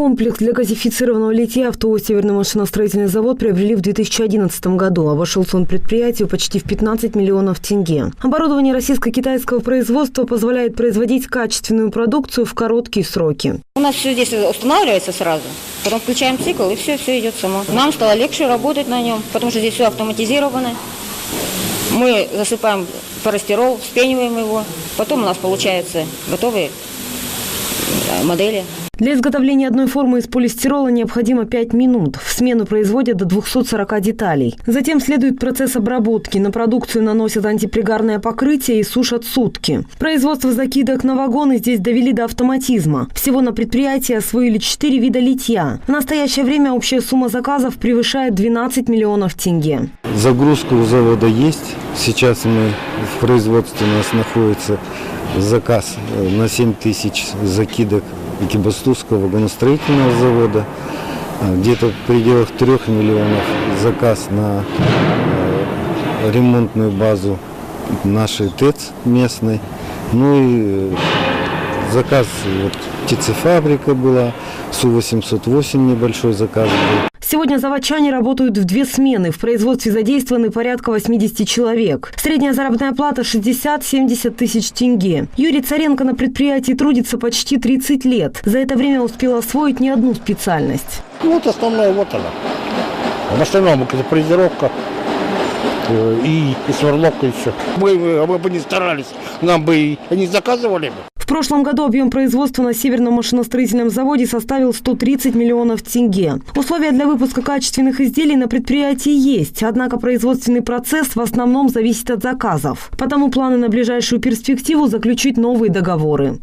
Комплекс для газифицированного литья в «Северный машиностроительный завод» приобрели в 2011 году. Обошелся он предприятию почти в 15 миллионов тенге. Оборудование российско-китайского производства позволяет производить качественную продукцию в короткие сроки. У нас все здесь устанавливается сразу. Потом включаем цикл, и все, все идет само. Нам стало легче работать на нем, потому что здесь все автоматизировано. Мы засыпаем поростерол, вспениваем его. Потом у нас получаются готовые модели. Для изготовления одной формы из полистирола необходимо 5 минут. В смену производят до 240 деталей. Затем следует процесс обработки. На продукцию наносят антипригарное покрытие и сушат сутки. Производство закидок на вагоны здесь довели до автоматизма. Всего на предприятии освоили 4 вида литья. В настоящее время общая сумма заказов превышает 12 миллионов тенге. Загрузка у завода есть. Сейчас мы в производстве у нас находится заказ э, на 7 тысяч закидок Экибастузского вагоностроительного завода. А, Где-то в пределах 3 миллионов заказ на э, ремонтную базу нашей ТЭЦ местной. Ну и э, заказ, вот птицефабрика была, Су-808 небольшой заказ был. Сегодня заводчане работают в две смены. В производстве задействованы порядка 80 человек. Средняя заработная плата 60-70 тысяч тенге. Юрий Царенко на предприятии трудится почти 30 лет. За это время успел освоить не одну специальность. Ну, вот основное вот она. В основном это фрезеровка э, и, и сверловка все. Мы, бы- мы бы не старались, нам бы и не заказывали бы. Прошлом году объем производства на Северном машиностроительном заводе составил 130 миллионов тенге. Условия для выпуска качественных изделий на предприятии есть, однако производственный процесс в основном зависит от заказов. Потому планы на ближайшую перспективу заключить новые договоры.